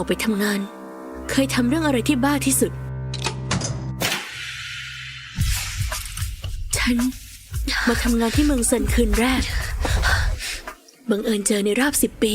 อกไปทำงาน เคยทำเรื่องอะไรที่บ้าที่สุด ฉันมาทำงานที่เมืองเซินคืนแรก บังเอิญเจอในรอบสิบปี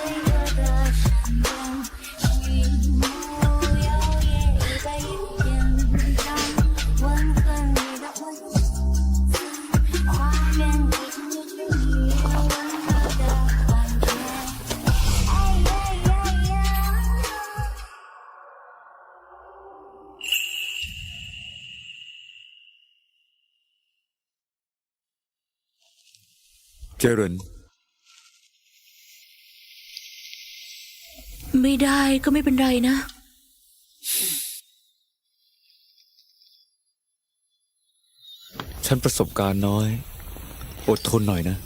เจริญ ไม่ได้ก็ไม่เป็นไรนะ ฉันประสบการณ์น้อย อดทนหน่อยนะ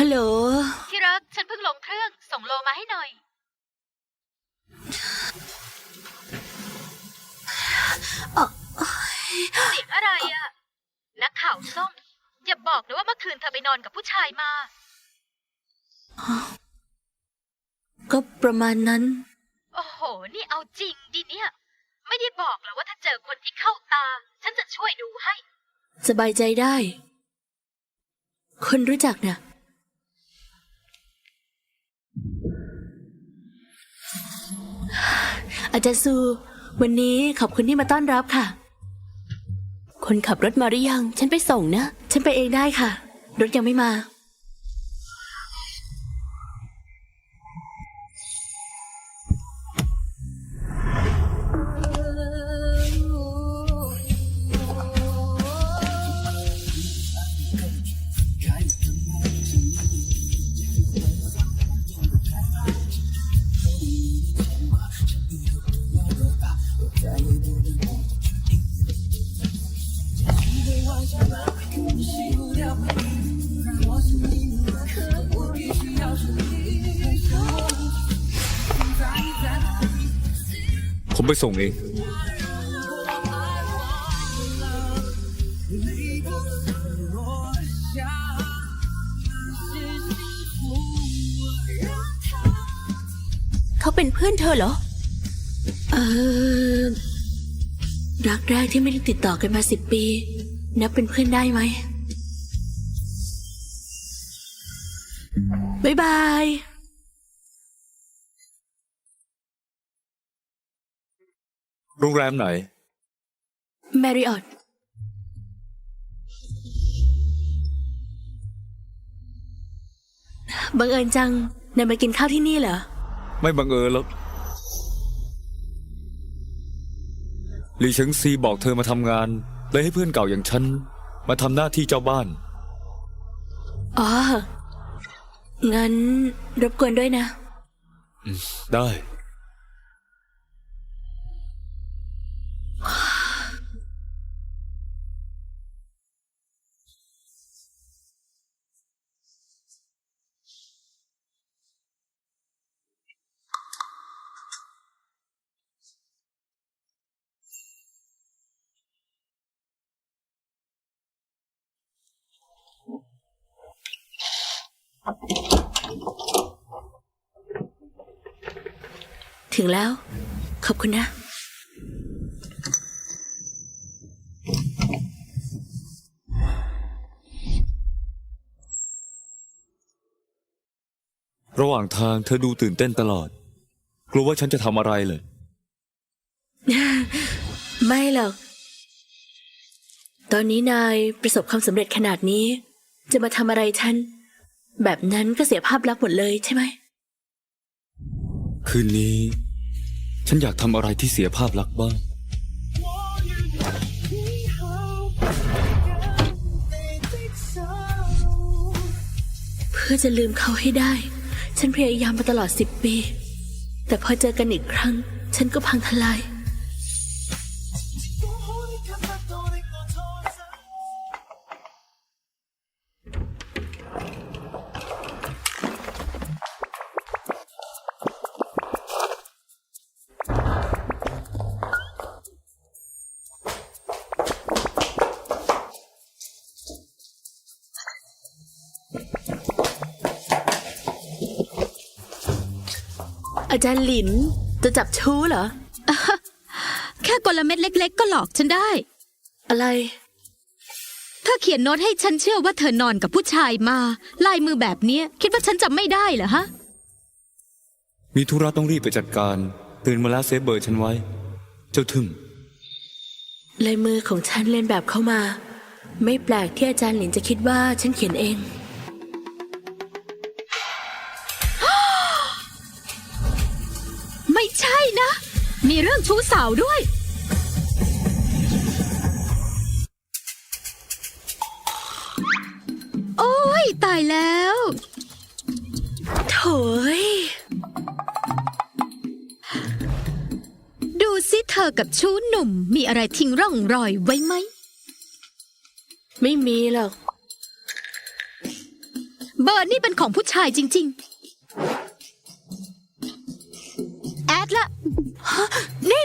ฮัลโหล ที่รัก ฉันเพิ่งลงเครื่อง ส่งโลมาให้หน่อย เสียงอะไรอะนักข่าวส้ม อย่าบอกนะว่าเมื่อคืนเธอไปนอนกับผู้ชายมา ก็ประมาณนั้น โอ้โห นี่เอาจริงดิเนี่ย ไม่ได้บอกหรอกว่าถ้าเจอคนที่เข้าตา ฉันจะช่วยดูให้ สบายใจได้ คนรู้จักนะ อาจารย์ซู วันนี้ขอบคุณที่มาต้อนรับค่ะ คนขับรถมาหรือยัง ฉันไปส่งนะ ฉันไปเองได้ค่ะ รถยังไม่มา ส่งเอง เขาเป็นเพื่อนเธอเหรอ เออ รักแรกที่ไม่ได้ติดต่อกันมาสิบปี นับเป็นเพื่อนได้ไหม บ๊ายบาย โรงแรมไหนแมริออตบังเอิญจังนายมากินข้าวที่นี่เหรอ ไม่บังเอิญหรอกหลีเฉิงซีบอกเธอมาทำงานเลยให้เพื่อนเก่าอย่างฉัน มาทำหน้าที่เจ้าบ้าน อ๋อ งั้นรบกวนด้วยนะ ได้ ถึงแล้ว ขอบคุณนะ ระหว่างทางเธอดูตื่นเต้นตลอด กลัวว่าฉันจะทำอะไรเลย ไม่หรอก ตอนนี้นายประสบความสำเร็จขนาดนี้ จะมาทำอะไรฉัน แบบนั้นก็เสียภาพลักษณ์หมดเลยใช่ไหม คืนนี้ ฉันอยากทำอะไรที่เสียภาพลักษณ์บ้าง เพื่อจะลืมเขาให้ได้ ฉันพยายามมาตลอดสิบปี แต่พอเจอกันอีกครั้ง ฉันก็พังทลาย จารย์หลิน จะจับชู้เหรอ แค่กลเม็ดเล็ก ๆ ก็หลอกฉันได้ อะไร เธอเขียนโน้ตให้ฉันเชื่อว่าเธอนอนกับผู้ชายมา ลายมือแบบเนี้ย คิดว่าฉันจำไม่ได้เหรอฮะ มีธุระต้องรีบไปจัดการ ตื่นมาแล้วเซฟเบอร์ฉันไว้ เจ้าทึมลายมือของฉันเลียนแบบเข้ามา ไม่แปลกที่อาจารย์หลินจะคิดว่าฉันเขียนเอง มีเรื่องชู้สาวด้วย โอ้ย ตายแล้วโถยดูสิเธอกับชู้หนุ่ม มีอะไรทิ้งร่องรอยไว้ไหม ไม่มีหรอก เบอร์นี่เป็นของผู้ชายจริง ๆ นี่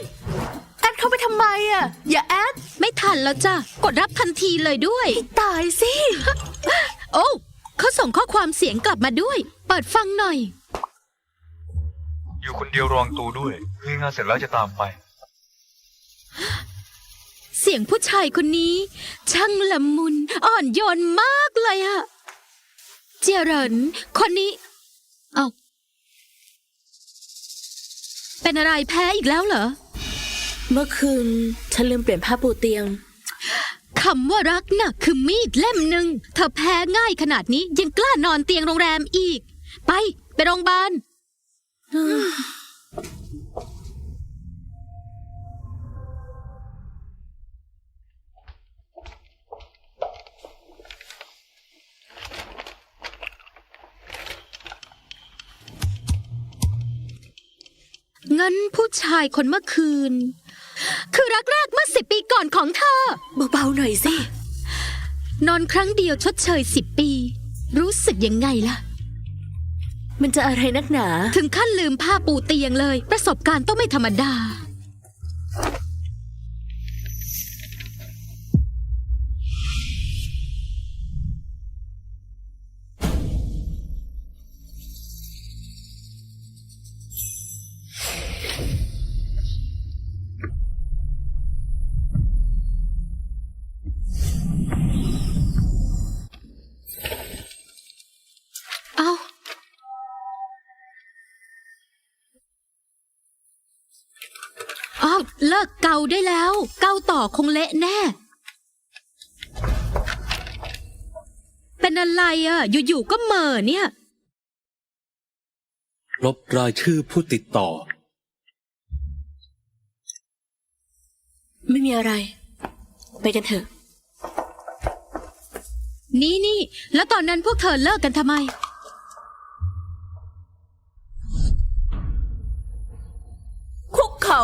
แอดเข้าไปทำไมอะ อย่าแอด ไม่ทันแล้วจ้ะ กดรับทันทีเลยด้วย ตายสิ โอ้เขาส่งข้อความเสียงกลับมาด้วย เปิดฟังหน่อย อยู่คนเดียวรองตูด้วยคืองานเสร็จแล้วจะตามไป เสียงผู้ชายคนนี้ ช่างละมุน อ่อนโยนมากเลยอะเจยเหรินคนนี้ เอา เป็นอะไรแพ้อีกแล้วเหรอ เมื่อคืนฉันลืมเปลี่ยนผ้าปูเตียง คำว่ารักน่ะคือมีดเล่มหนึ่งเธอแพ้ง่ายขนาดนี้ยังกล้านอนเตียงโรงแรมอีก ไป ไปโรงพยาบาล งั้นผู้ชายคนเมื่อคืน คือรักแรกเมื่อสิบปีก่อนของเธอ เบาๆหน่อยสิ นอนครั้งเดียวชดเชยสิบปี รู้สึกยังไงล่ะ มันจะอะไรนักหนา ถึงขั้นลืมผ้าปูเตียงเลย ประสบการณ์ต้องไม่ธรรมดาเอา เลิกเกาได้แล้ว เกาต่อคงเละแน่ เป็นอะไรอะอยู่ๆก็เหม่อเนี่ย ลบรายชื่อผู้ติดต่อ ไม่มีอะไร ไปกันเถอะ นี่นี่แล้วตอนนั้นพวกเธอเลิกกันทำไม คุกเข่า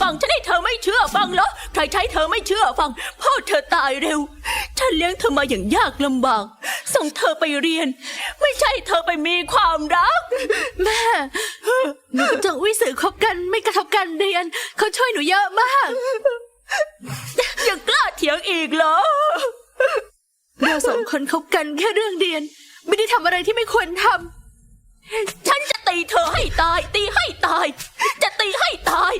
ฟัง ฉันให้เธอไม่เชื่อฟังเหรอใครใช้เธอไม่เชื่อฟัง พ่อเธอตายเร็ว ฉันเลี้ยงเธอมาอย่างยากลำบาก ส่งเธอไปเรียน ไม่ใช่เธอไปมีความรัก แม่หนูกับจงอุ้ยสื่อคบกันไม่กระทบการเรียน เขาช่วยหนูเยอะมาก ยังกล้าเถียงอีกเหรอ เราสองคนคบกันแค่เรื่องเรียน ไม่ได้ทำอะไรที่ไม่ควรทำฉันจะตีเธอให้ตาย ตีให้ตาย จะตีให้ตาย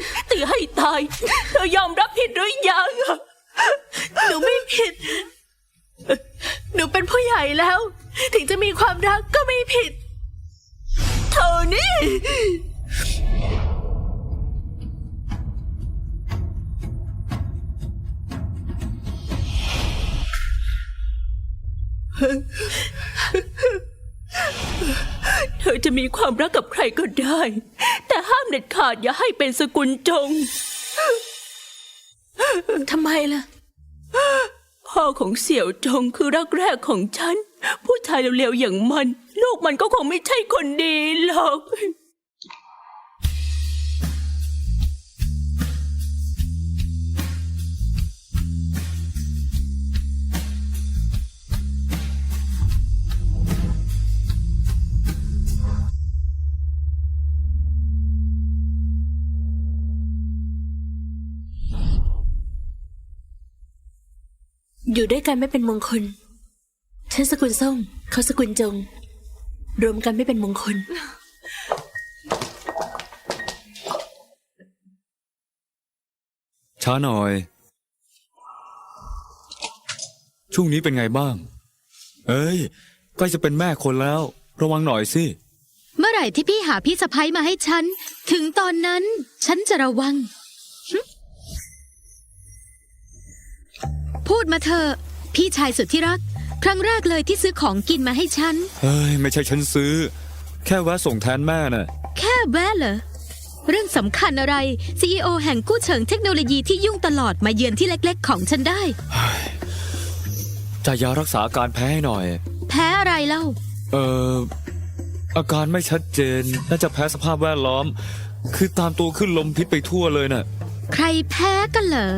ถึงจะมีความรักก็ไม่ผิด โทนี่ เธอจะมีความรักกับใครก็ได้ แต่ห้ามเด็ดขาดอย่าให้เป็นสกุลจง ทำไมล่ะ พ่อของเสี่ยวจงคือรักแรกของฉัน ผู้ชายเร็วๆอย่างมัน ลูกมันก็คงไม่ใช่คนดีหรอก อยู่ด้วยกันไม่เป็นมงคล ฉันสกุลส้มเขาสกุลจง รวมกันไม่เป็นมงคล ช้าหน่อย ช่วงนี้เป็นไงบ้าง เอ้ยใกล้จะเป็นแม่คนแล้ว ระวังหน่อยสิ เมื่อไหร่ที่พี่หาพี่สะพ้ยมาให้ฉัน ถึงตอนนั้นฉันจะระวังหึพูดมาเถอะพี่ชายสุดที่รัก ครั้งแรกเลยที่ซื้อของกินมาให้ฉัน เฮ้ย ไม่ใช่ฉันซื้อ แค่แวะส่งแทนแม่น่ะ แค่แวะเหรอ เรื่องสำคัญอะไร CEO แห่งกู้เฉิงเทคโนโลยีที่ยุ่งตลอดมาเยือนที่เล็กๆ ของฉันได้ จ่ายยารักษาอาการแพ้ให้หน่อย แพ้อะไรเล่า เอ่อ อาการไม่ชัดเจน น่าจะแพ้สภาพแวดล้อม คือตามตัวขึ้นลมพิษไปทั่วเลยน่ะ ใครแพ้กันเหรอ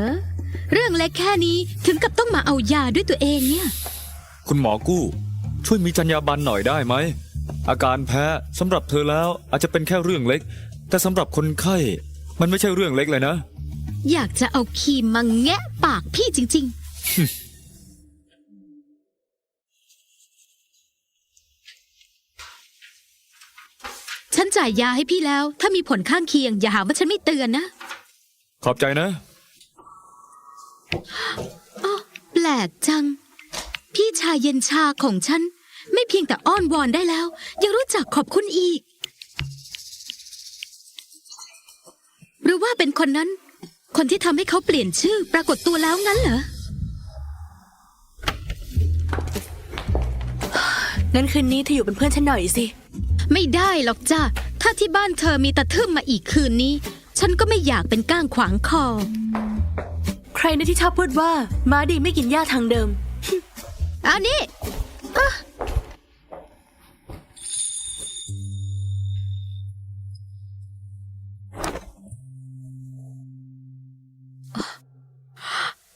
เรื่องเล็กแค่นี้ถึงกับต้องมาเอายาด้วยตัวเองเนี่ย คุณหมอกู้ ช่วยมีจรรยาบรรณหน่อยได้ไหม อาการแพ้สำหรับเธอแล้วอาจจะเป็นแค่เรื่องเล็ก แต่สำหรับคนไข้ มันไม่ใช่เรื่องเล็กเลยนะ อยากจะเอาครีมมาแงะปากพี่จริง ๆ ฉันจ่ายยาให้พี่แล้ว ถ้ามีผลข้างเคียง อย่าหาว่าฉันไม่เตือนนะขอบใจนะแปลกจัง พี่ชายเย็นชาของฉัน ไม่เพียงแต่อ้อนวอนได้แล้ว ยังรู้จักขอบคุณอีก หรือว่าเป็นคนนั้น คนที่ทำให้เขาเปลี่ยนชื่อปรากฏตัวแล้วงั้นเหรอ งั้นคืนนี้เธออยู่เป็นเพื่อนฉันหน่อยสิ ไม่ได้หรอกจ้าถ้าที่บ้านเธอมีตะทึ่มมาอีกคืนนี้ ฉันก็ไม่อยากเป็นก้างขวางคอ ใครนะที่ชอบพูดว่าม้าดีไม่กินหญ้าทางเดิม อันนี้อะ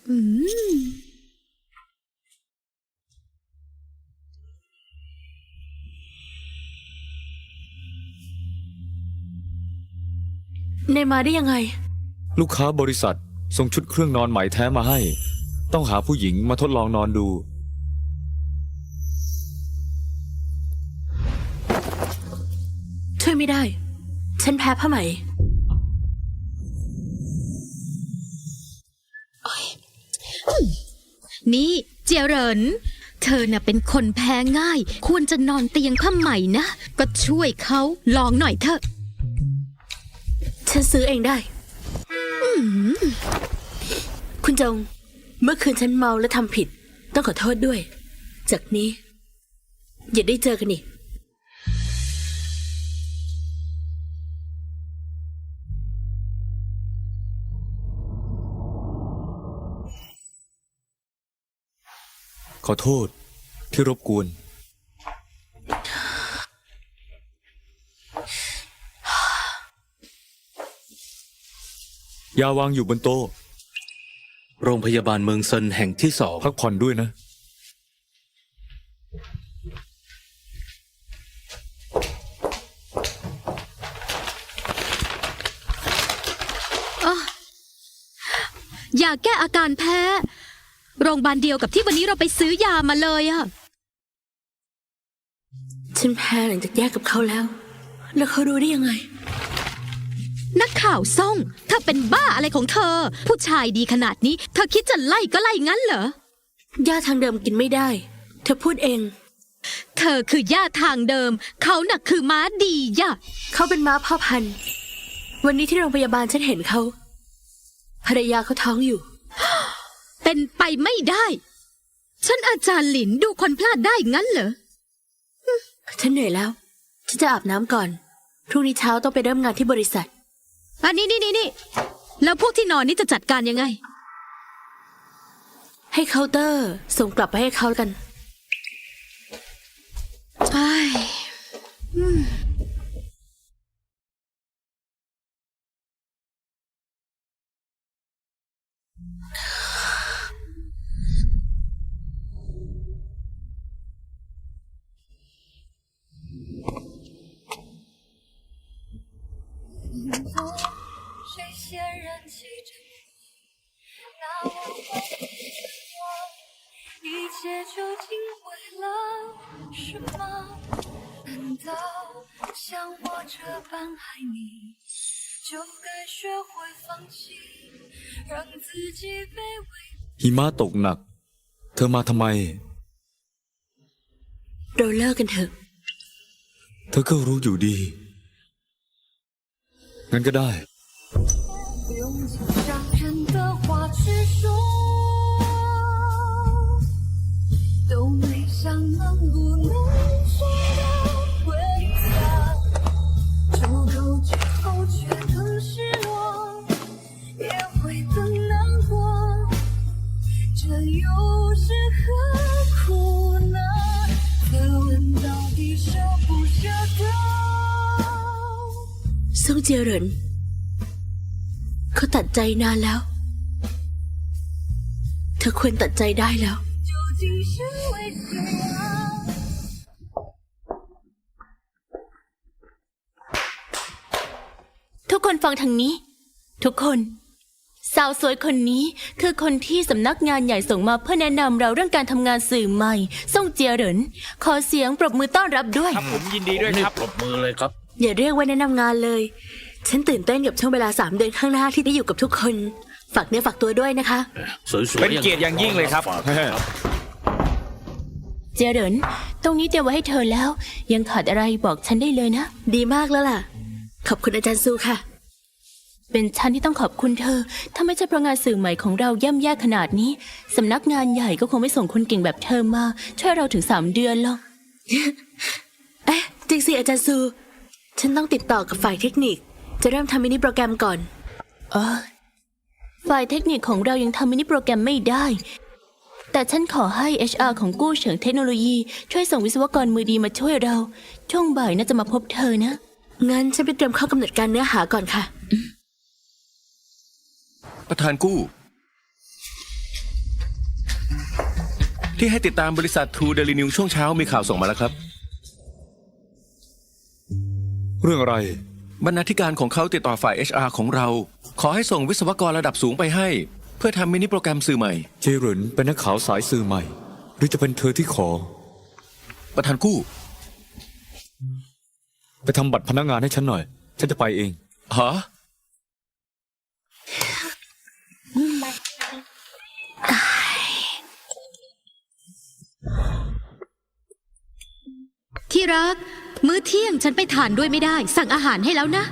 อืมในมาได้ยังไง ลูกค้าบริษัทส่งชุดเครื่องนอนใหม่แท้มาให้ ต้องหาผู้หญิงมาทดลองนอนดู ช่วยไม่ได้ ฉันแพ้ผ้าไหมนี่เจียเหรินเธอน่ะเป็นคนแพ้ง่าย ควรจะนอนเตียงผ้าไหมนะ ก็ช่วยเขาลองหน่อยเถอะ ฉันซื้อเองได้ คุณจง เมื่อคืนฉันเมาและทำผิด ต้องขอโทษด้วย จากนี้ อย่าได้เจอกันอีก ขอโทษที่รบกวน ยาวางอยู่บนโต๊ะโรงพยาบาลเมืองเซินแห่งที่สองพักผ่อนด้วยนะ ยาแก้อาการแพ้ โรงพยาบาลเดียวกับที่วันนี้เราไปซื้อยามาเลยอะฉันแพ้หลังจากแยกกับเขาแล้ว แล้วเขารู้ได้ยังไง นักข่าวซ่องเธอเป็นบ้าอะไรของเธอ ผู้ชายดีขนาดนี้ เธอคิดจะไล่ก็ไล่งั้นเหรอ ย่าทางเดิมกินไม่ได้ เธอพูดเอง เธอคือย่าทางเดิม เขาน่ะคือม้าดีย่ะเขาเป็นม้าพ่อพันธุ์ วันนี้ที่โรงพยาบาลฉันเห็นเขาภรรยาเขาท้องอยู่ เป็นไปไม่ได้ ฉันอาจารย์หลินดูคนพลาดได้งั้นเหรอ ฉันเหนื่อยแล้ว ฉันจะอาบน้ำก่อน พรุ่งนี้เช้าต้องไปเริ่มงานที่บริษัท อันนี้นี่นี่นี่ แล้วพวกที่นอนนี่จะจัดการยังไง ให้เคาน์เตอร์ ส่งกลับไปให้เขาแล้วกัน ใช่ หิมะตกหนัก เธอมาทำไม เราเลิกกันเถอะ เธอก็รู้อยู่ดี งั้นก็ได้ 用尽伤人的话去说，都没想能不能说的 ซ่งเจียเหรินเขาตัดใจนานแล้ว เธอควรตัดใจได้แล้ว ทุกคนฟังทางนี้ ทุกคน สาวสวยคนนี้คือคนที่สำนักงานใหญ่ส่งมาเพื่อแนะนำเราเรื่องการทำงานสื่อใหม่ ซ่งเจียเหริน ขอเสียงปรบมือต้อนรับด้วย ครับผมยินดีด้วยครับ ปรบมือเลยครับ อย่าเรียกว่าแนะนำงานเลย ฉันตื่นเต้นกับช่วงเวลาสามเดือนข้างหน้าที่ได้อยู่กับทุกคน ฝากเนื้อฝากตัวด้วยนะคะ สวยๆเป็นเกียรติอย่างยิ่งเลยครับฝากครับเจียเหรินตรงนี้เตรียมไว้ให้เธอแล้ว ยังขาดอะไรบอกฉันได้เลยนะ ดีมากแล้วล่ะ ขอบคุณอาจารย์ซูค่ะ เป็นฉันที่ต้องขอบคุณเธอ ถ้าไม่ใช่เพราะงานสื่อใหม่ของเราย่ำแย่ขนาดนี้ สำนักงานใหญ่ก็คงไม่ส่งคนเก่งแบบเธอมา ช่วยเราถึงสามเดือนหรอก เอ๊ะจริงสิอาจารย์ซู ฉันต้องติดต่อกับฝ่ายเทคนิค จะเริ่มทำมินิโปรแกรมก่อนเออฝ่ายเทคนิคของเรายังทำมินิโปรแกรมไม่ได้ แต่ฉันขอให้ HR ของกู้เฉิงเทคโนโลยี ช่วยส่งวิศวกรมือดีมาช่วยเรา ช่วงบ่ายน่าจะมาพบเธอนะ งั้นฉันไปเตรียมข้อกำหนดการเนื้อหาก่อนค่ะ ประธานกู้ ที่ให้ติดตามบริษัททูเดลินิวช่วงเช้ามีข่าวส่งมาแล้วครับ เรื่องอะไร บรรณาธิการของเขาติดต่อฝ่าย HR ของเรา ขอให้ส่งวิศวกรระดับสูงไปให้ เพื่อทำมินิโปรแกรมสื่อใหม่ เจเหรินเป็นนักข่าวสายสื่อใหม่ หรือจะเป็นเธอที่ขอ ประธานกู้ ไปทำบัตรพนักงานให้ฉันหน่อย ฉันจะไปเอง ฮะ ที่รัก มื้อเที่ยงฉันไปทานด้วยไม่ได้ สั่งอาหารให้แล้วนะ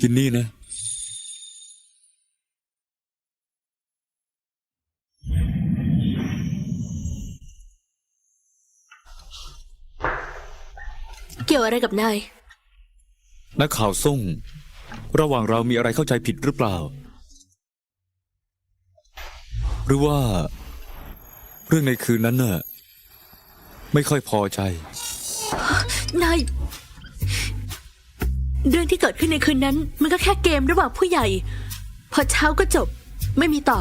กินนี่นะ เกี่ยวอะไรกับนาย นักข่าวส่ง ระหว่างเรามีอะไรเข้าใจผิดหรือเปล่า หรือว่า เรื่องในคืนนั้นน่ะไม่ค่อยพอใจ นาย เรื่องที่เกิดขึ้นในคืนนั้น มันก็แค่เกมระหว่างผู้ใหญ่ พอเช้าก็จบ ไม่มีต่อ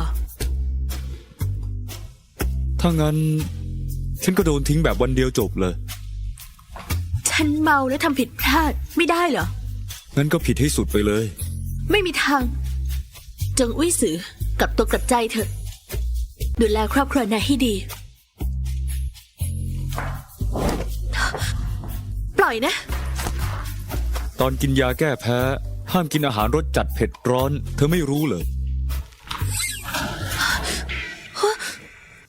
ถ้างั้น ฉันก็โดนทิ้งแบบวันเดียวจบเลย ฉันเมาแล้วทำผิดพลาดไม่ได้เหรอ งั้นก็ผิดให้สุดไปเลย ไม่มีทางจงอุ้ยสือกลับตัวกลับใจเถอะ ดูแลครอบครัวนายให้ดี ปล่อยนะ ตอนกินยาแก้แพ้ ห้ามกินอาหารรสจัดเผ็ดร้อน เธอไม่รู้เลย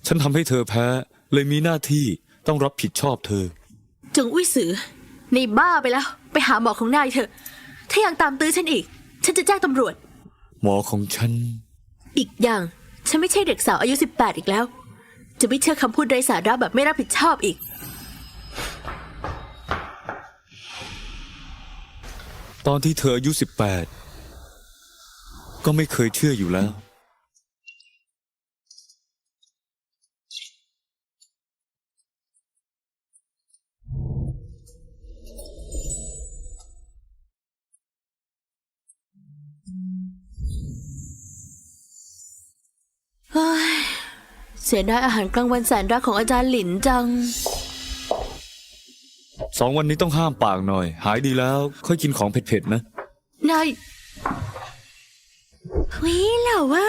ฉันทำให้เธอแพ้ เลยมีหน้าที่ต้องรับผิดชอบเธอ จงอุ้ยสือนี่บ้าไปแล้ว ไปหาหมอของนายเถอะ ถ้ายังตามตื้อฉันอีก ฉันจะแจ้งตำรวจ หมอของฉัน อีกอย่าง ฉันไม่ใช่เด็กสาวอายุ 18 อีกแล้ว จะไม่เชื่อคำพูดไร้สาระแบบไม่รับผิดชอบอีก ตอนที่เธออายุสิบแปดก็ไม่เคยเชื่ออยู่แล้ว เฮ้ยเสียดายอาหารกลางวันแสนรักของอาจารย์หลินจัง สองวันนี้ต้องห้ามปากหน่อย หายดีแล้ว ค่อยกินของเผ็ดๆนะ นายวิเหล่าว่า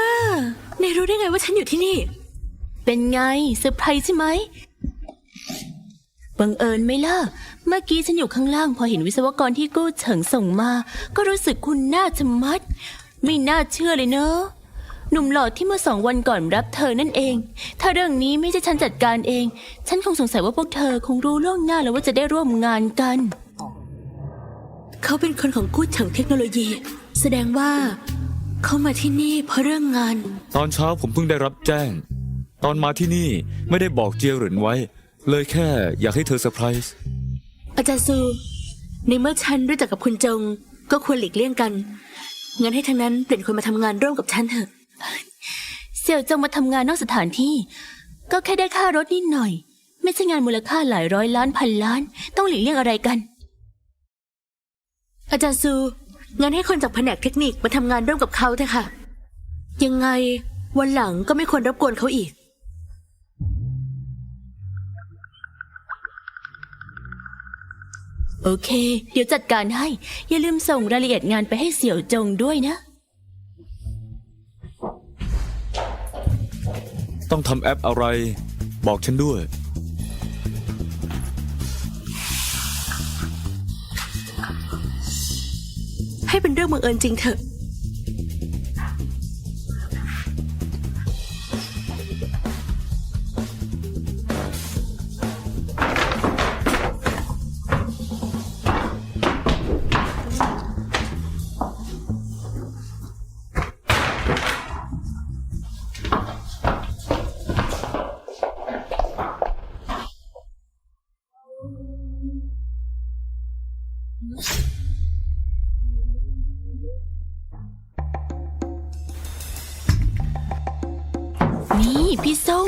นายรู้ได้ไงว่าฉันอยู่ที่นี่ เป็นไงเซอร์ไพรส์ใช่ไหมบังเอิญไหมล่ะ เมื่อกี้ฉันอยู่ข้างล่างพอเห็นวิศวกรที่กู้เฉิงส่งมา ก็รู้สึกคุณน่าจะมัด ไม่น่าเชื่อเลยเนอะ หนุ่มหล่อที่เมื่อสองวันก่อนรับเธอนั่นเอง ถ้าเรื่องนี้ไม่ใช่ฉันจัดการเอง ฉันคงสงสัยว่าพวกเธอคงรู้ล่วงหน้าแล้วว่าจะได้ร่วมงานกัน เขาเป็นคนของกู้เฉิงเทคโนโลยี แสดงว่า เขามาที่นี่เพราะเรื่องงาน ตอนเช้าผมเพิ่งได้รับแจ้ง ตอนมาที่นี่ไม่ได้บอกเจียเหรินไว้ เลยแค่อยากให้เธอเซอร์ไพรส์อาจารย์ซู ในเมื่อฉันรู้จักกับคุณจง ก็ควรหลีกเลี่ยงกันงั้นให้ทั้งนั้นเปลี่ยนคนมาทำงานร่วมกับฉันเถอะ เสี่ยวจงมาทำงานนอกสถานที่ ก็แค่ได้ค่ารถนิดหน่อย ไม่ใช่งานมูลค่าหลายร้อยล้านพันล้าน ต้องหลีกเลี่ยงอะไรกัน อาจารย์ซูงั้นให้คนจากแผนกเทคนิคมาทำงานร่วมกับเขาเถอะค่ะ ยังไงวันหลังก็ไม่ควรรบกวนเขาอีก โอเค เดี๋ยวจัดการให้ อย่าลืมส่งรายละเอียดงานไปให้เสี่ยวจงด้วยนะ ต้องทำแอปอะไร บอกฉันด้วย ให้เป็นเรื่องบังเอิญจริงเถอะ พี่ส่ง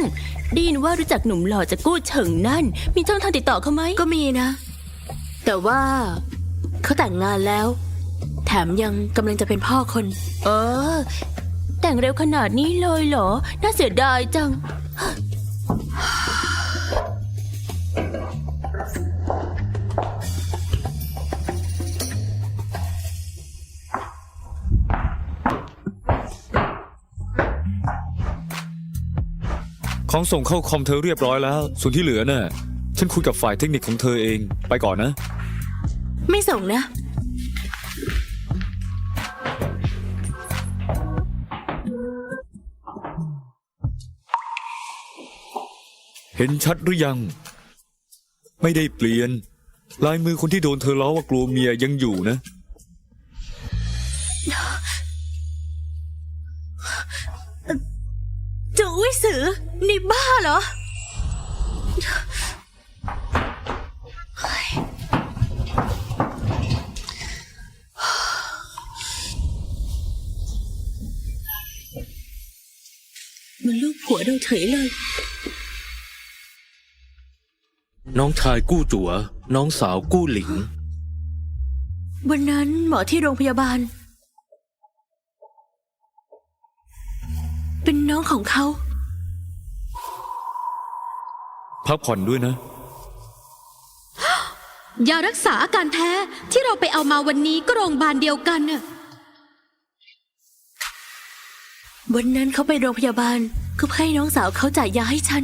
ได้ยินว่ารู้จักหนุ่มหล่อจากกู้เฉิงนั่น มีช่องทางติดต่อเขาไหมก็มีนะ แต่ว่าเขาแต่งงานแล้ว แถมยังกำลังจะเป็นพ่อคน เออ แต่งเร็วขนาดนี้เลยเหรอ น่าเสียดายจัง ของส่งเข้าคอมเธอเรียบร้อยแล้ว ส่วนที่เหลือน่ะ ฉันคุยกับฝ่ายเทคนิคของเธอเอง ไปก่อนนะ ไม่ส่งนะ เห็นชัดหรือยัง ไม่ได้เปลี่ยน ลายมือคนที่โดนเธอล้อว่ากลัวเมียยังอยู่นะจะอุ้ยสือ นี่บ้าเหรอมันลูกผัวเราเฉยเลย น้องชายกู้จัว น้องสาวกู้หลิง วันนั้นหมอที่โรงพยาบาล เป็นน้องของเขา พักผ่อนด้วยนะ ยารักษาอาการแพ้ที่เราไปเอามาวันนี้ก็โรงพยาบาลเดียวกันน่ะวันนั้นเขาไปโรงพยาบาลก็เพื่อให้น้องสาวเขาจ่ายยาให้ฉัน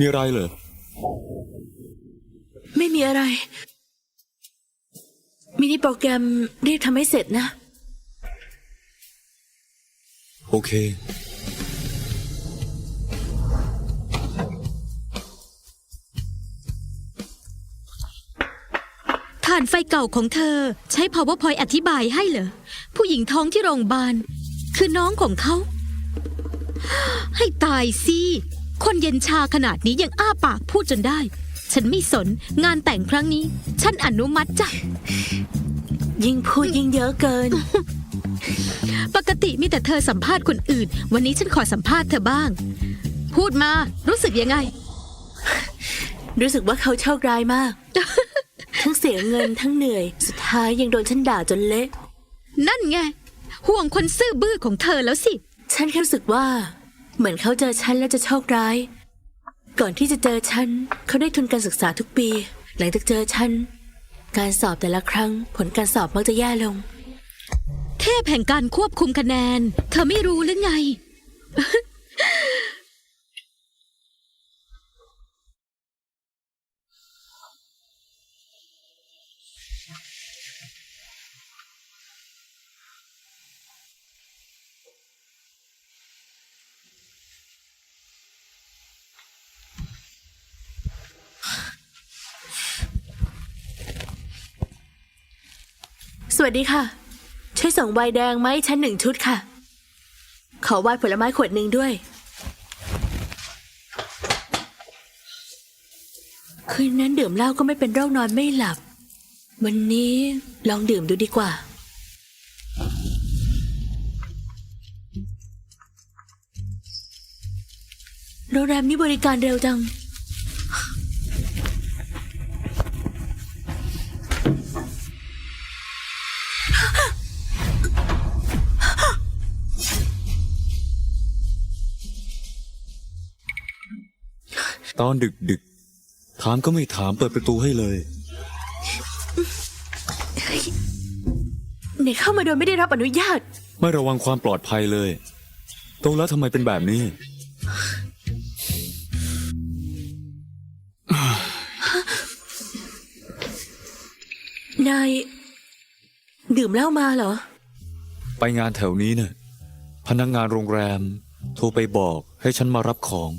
มีอะไรเหรอ ไม่มีอะไร มินิโปรแกรมรีบทำให้เสร็จนะ โอเค ฐานไฟเก่าของเธอใช้ powerpoint อธิบายให้เหรอ ผู้หญิงท้องที่โรงพยาบาล คือน้องของเขา ให้ตายสิ คนเย็นชาขนาดนี้ยังอ้าปากพูดจนได้ ฉันไม่สนงานแต่งครั้งนี้ ฉันอนุมัติจ้ะ ยิ่งพูดยิ่งเยอะเกิน ปกติมีแต่เธอสัมภาษณ์คนอื่น วันนี้ฉันขอสัมภาษณ์เธอบ้าง พูดมารู้สึกยังไง รู้สึกว่าเขาโชคร้ายมาก ทั้งเสียเงินทั้งเหนื่อย สุดท้ายยังโดนฉันด่าจนเละ นั่นไง ห่วงคนซื่อบื้อของเธอแล้วสิ ฉันแค่รู้สึกว่า เหมือนเขาเจอฉันแล้วจะโชคร้าย ก่อนที่จะเจอฉัน เขาได้ทุนการศึกษาทุกปี หลังจากเจอฉัน การสอบแต่ละครั้ง ผลการสอบมักจะแย่ลง เทพแห่งการควบคุมคะแนน เธอไม่รู้หรือไง วัสดีค่ะ ช่วยส่งไวน์แดงไหมาให้ฉันหนึ่งชุดค่ะ ขอวน์ผลไม้ขวดหนึ่งด้วย คืนนั้นดื่มเหล้าก็ไม่เป็นโรคนอนไม่หลับ วันนี้ลองดื่มดูดีกว่า โรงแรมนี้บริการเร็วจัง ตอนดึกดึกๆถามก็ไม่ถามเปิดประตูให้เลยเนี่ยเข้ามาโดยไม่ได้รับอนุญาต ไม่ระวังความปลอดภัยเลยโตแล้วทำไมเป็นแบบนี้ นาย ดื่มเหล้ามาเหรอ ไปงานแถวนี้เนี่ยพนักงานโรงแรม โทรไปบอกให้ฉันมารับของ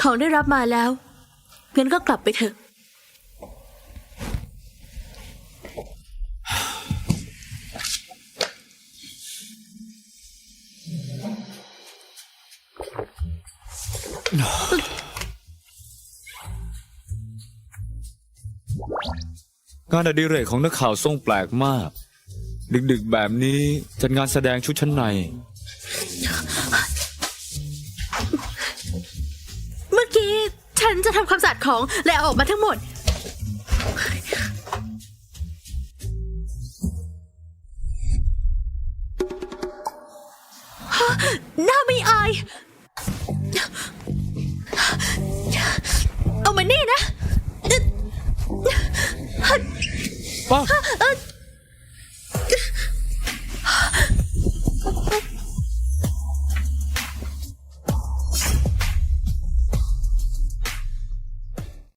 ของได้รับมาแล้วงั้นก็กลับไปเถอะ งานอดิเรกของนักข่าวทรงแปลกมาก ดึกๆแบบนี้จัดงานแสดงชุดชั้นใน ของและออกมาทั้งหมด